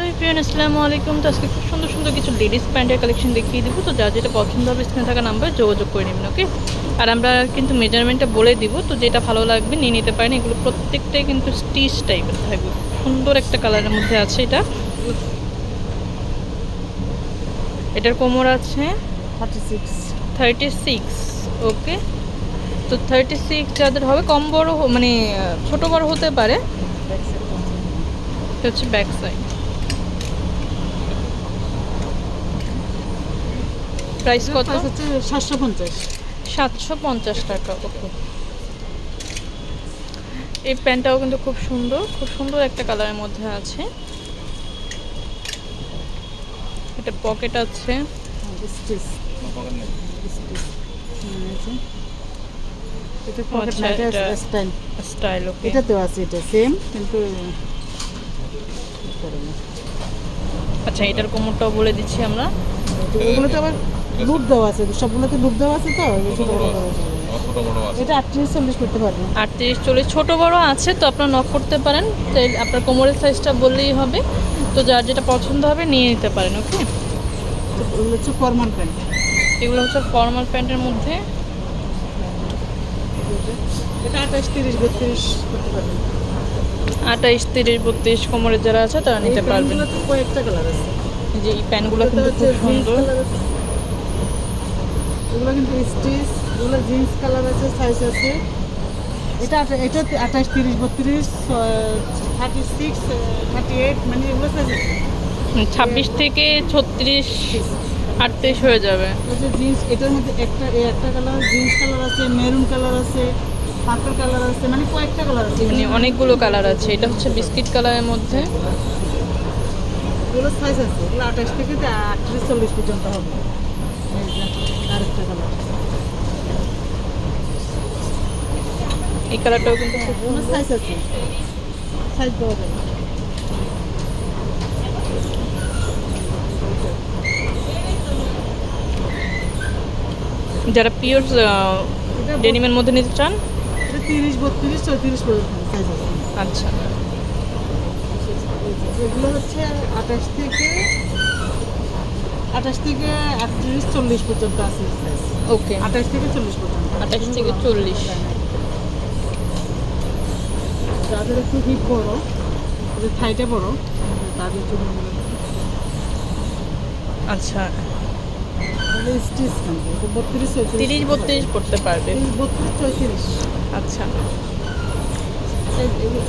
Hello friend আসসালামু আলাইকুম। তো আজকে খুব সুন্দর সুন্দর কিছু লেডিস প্যান্টের কালেকশন দেখিয়ে দিব। তো যার যেটা পছন্দ হবে স্ক্রিনে থাকা নাম্বার যোগাযোগ করে নেবেন ওকে আর আমরা কিন্তু মেজারমেন্টটা বলে দিব। তো যেটা ভালো লাগবে, নিয়ে নিতে পারেন। এগুলো প্রত্যেকটাই কিন্তু স্টিচ টাইপের থাকবে। সুন্দর একটা কালারের মধ্যে আছে এটা। এটার কোমর আছে thirty six thirty six okay তো থার্টি সিক্স যাদের হবে, কম বড় মানে ছোট বড় হতে পারে। হচ্ছে ব্যাক সাইড প্রাইস কত? হচ্ছে সাতশো পঞ্চাশ। সাতশো পঞ্চাশ টাকা ওকে। এই প্যান্টটাও কিন্তু খুব সুন্দর খুব সুন্দর একটা কালারের মধ্যে আছে। এটা পকেট আছে। এটা ও আচ্ছা, না এটা স্টাইল ওকে। আছে এটা সেম কিন্তু আচ্ছা এটার কোমরটাও বলে দিচ্ছি আমরা। এগুলোতে আবার লুপ দেওয়া আছে সবগুলোতে লুপ দেওয়া আছে তো? ছোট বড় দেওয়া আছে। ছোট বড় আছে। এটা আটত্রিশ চল্লিশ করতে পারবে। আটত্রিশ চল্লিশ। ছোটো বড় আছে তো আপনারা নক করতে পারেন। তাই আপনার কোমরের সাইজটা বললেই হবে। তো যার যেটা পছন্দ হবে নিয়ে নিতে পারেন ওকে? তো ওগুলো হচ্ছে ফরমাল প্যান্ট এগুলো হচ্ছে ফর্মাল প্যান্টের মধ্যে। এটা আঠাশ তিরিশ বত্রিশ করতে আঠাইশ তিরিশ বত্রিশ কোমরের যারা আছে তারা নিতে পারবেন। কয়েকটা কালার আছে। যে এই প্যান্টগুলো কিন্তু খুব সুন্দর। এগুলো কিন্তু স্টিচ এগুলো জিন্স কালার আছে সাইজ আছে। এটা এটা আঠাশ তিরিশ বত্রিশ থার্টি সিক্স থার্টি এইট মানে এগুলো সাইজ আছে। ছাব্বিশ থেকে ছত্রিশ আটত্রিশ হয়ে যাবে। জিন্স এটার মধ্যে একটা একটা কালার জিন্স কালার আছে মেরুন কালার আছে পার্পল কালার আছে মানে কয়েকটা কালার আছে। মানে অনেকগুলো কালার আছে। এটা হচ্ছে বিস্কিট কালারের মধ্যে। এগুলো সাইজ আছে এগুলো আঠাশ থেকে আটত্রিশ চল্লিশ পর্যন্ত হবে। আরেকটা কালার এই কালারটাও কিন্তু খুব সাইজ আছে। সাইজ পাওয়া যাবে যারা পিওর ডেনিমের মধ্যে নিতে চান? তিরিশ বত্রিশ চৌত্রিশ পর্যন্ত সাইজ আছে। আচ্ছা। এগুলো হচ্ছে আঠাশ থেকে আঠাশ থেকে আটত্রিশ চল্লিশ পর্যন্ত আছে। ওকে আঠাশ থেকে চল্লিশ পর্যন্ত। আঠাশ থেকে চল্লিশ। যাদের একটু হিট বড় ওদের থাইটা বড় তাদের জন্য আচ্ছা। তিরিশ বত্রিশ পারবে। বত্রিশ চৌত্রিশ আচ্ছা।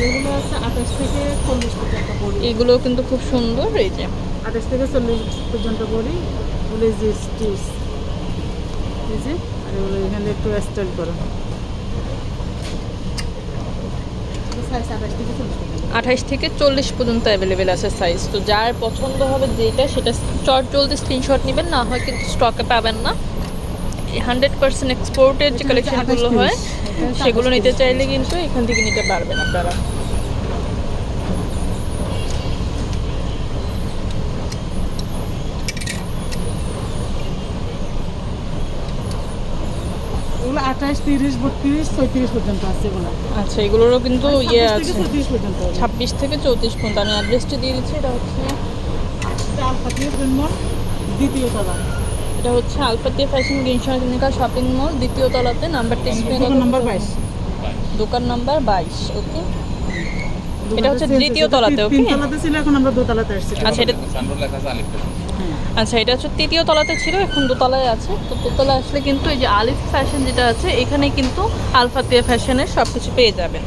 এগুলো হচ্ছে আঠাশ থেকে চল্লিশ পর্যন্ত এগুলো কিন্তু খুব সুন্দর এই যে। আঠাশ থেকে চল্লিশ পর্যন্ত বড়ি বলে যে স্টিচ। এই যে আর এগুলো এখানে একটু স্টাইল করো। আঠাশ থেকে চল্লিশ পর্যন্ত আঠাইশ থেকে চল্লিশ পর্যন্ত অ্যাভেলেবেল আছে সাইজ তো যার পছন্দ হবে যেটা সেটা চট জলদি স্ক্রিনশট নেবেন না হয় কিন্তু স্টকে পাবেন না। হান্ড্রেড পার্সেন্ট এক্সপোর্টের যে কালেকশনগুলো হয় সেগুলো নিতে চাইলে কিন্তু এখান থেকে নিতে পারবেন আপনারা এগুলো আঠাশ তিরিশ বত্রিশ চৌত্রিশ পর্যন্ত আছে এগুলো। আচ্ছা এগুলোরও কিন্তু ইয়ে আছে। চৌত্রিশ পর্যন্ত ছাব্বিশ থেকে চৌত্রিশ পর্যন্ত। আমি অ্যাড্রেসটা দিয়ে দিচ্ছি এটা হচ্ছে এটা আলফাতির জন্য দ্বিতীয় তলা। এটা হচ্ছে আলফাতিয়া ফ্যাশন গ্রিনশনিকা শপিং মল দ্বিতীয় তলাতে নাম্বারটা দোকান নাম্বার বাইশ। দোকান নাম্বার বাইশ ওকে? এটা হচ্ছে দ্বিতীয় তলাতে? তিন তলাতে ছিল এখন আমরা দোতলাতে আসছি। আচ্ছা এটা লেখা আছে আলিফ আচ্ছা এটা হচ্ছে তৃতীয় তলাতে ছিল, এখন দোতলায় আছে। তো দোতলায় আসলে কিন্তু এই যে আলিফ ফ্যাশন যেটা আছে, এখানে কিন্তু আলফাতিয়া ফ্যাশনের সব কিছু পেয়ে যাবেন।